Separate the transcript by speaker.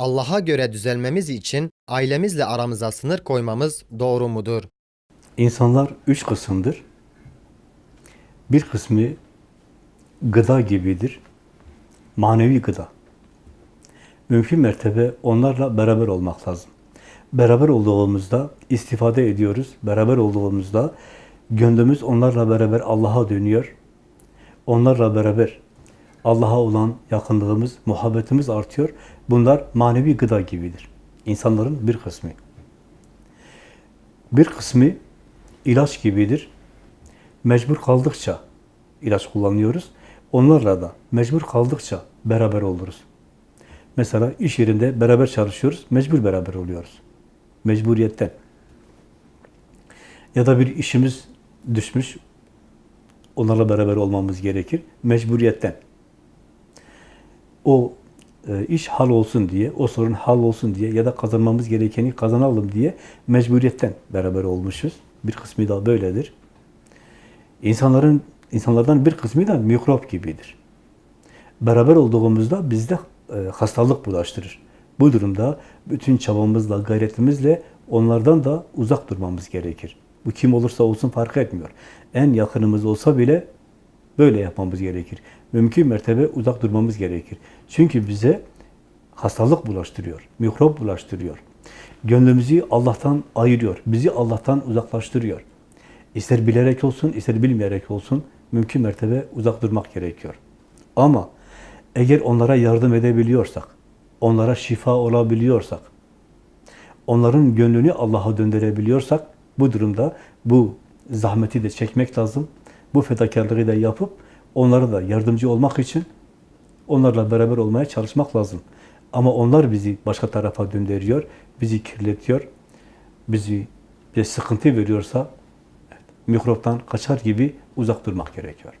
Speaker 1: Allah'a göre düzelmemiz için ailemizle aramıza sınır koymamız doğru mudur?
Speaker 2: İnsanlar üç kısımdır. Bir kısmı gıda gibidir. Manevi gıda. Mümkün mertebe onlarla beraber olmak lazım. Beraber olduğumuzda istifade ediyoruz. Beraber olduğumuzda gönlümüz onlarla beraber Allah'a dönüyor. Onlarla beraber Allah'a olan yakınlığımız, muhabbetimiz artıyor. Bunlar manevi gıda gibidir. İnsanların bir kısmı. Bir kısmı ilaç gibidir. Mecbur kaldıkça ilaç kullanıyoruz. Onlarla da mecbur kaldıkça beraber oluruz. Mesela iş yerinde beraber çalışıyoruz, mecbur beraber oluyoruz. Mecburiyetten. Ya da bir işimiz düşmüş, onlarla beraber olmamız gerekir. Mecburiyetten. O e, iş hal olsun diye, o sorun hal olsun diye ya da kazanmamız gerekeni kazanalım diye mecburiyetten beraber olmuşuz. Bir kısmı da böyledir. İnsanların insanlardan bir kısmı da mikrop gibidir. Beraber olduğumuzda bizde e, hastalık bulaştırır. Bu durumda bütün çabamızla, gayretimizle onlardan da uzak durmamız gerekir. Bu kim olursa olsun fark etmiyor. En yakınımız olsa bile böyle yapmamız gerekir. Mümkün mertebe uzak durmamız gerekir. Çünkü bize hastalık bulaştırıyor, mikrop bulaştırıyor. Gönlümüzü Allah'tan ayırıyor, bizi Allah'tan uzaklaştırıyor. İster bilerek olsun, ister bilmeyerek olsun mümkün mertebe uzak durmak gerekiyor. Ama eğer onlara yardım edebiliyorsak, onlara şifa olabiliyorsak, onların gönlünü Allah'a döndürebiliyorsak, bu durumda bu zahmeti de çekmek lazım. Bu fedakarlığı da yapıp onlara da yardımcı olmak için onlarla beraber olmaya çalışmak lazım. Ama onlar bizi başka tarafa döndürüyor, bizi kirletiyor, bizi bir sıkıntı veriyorsa evet, mikroptan kaçar gibi uzak durmak gerekiyor.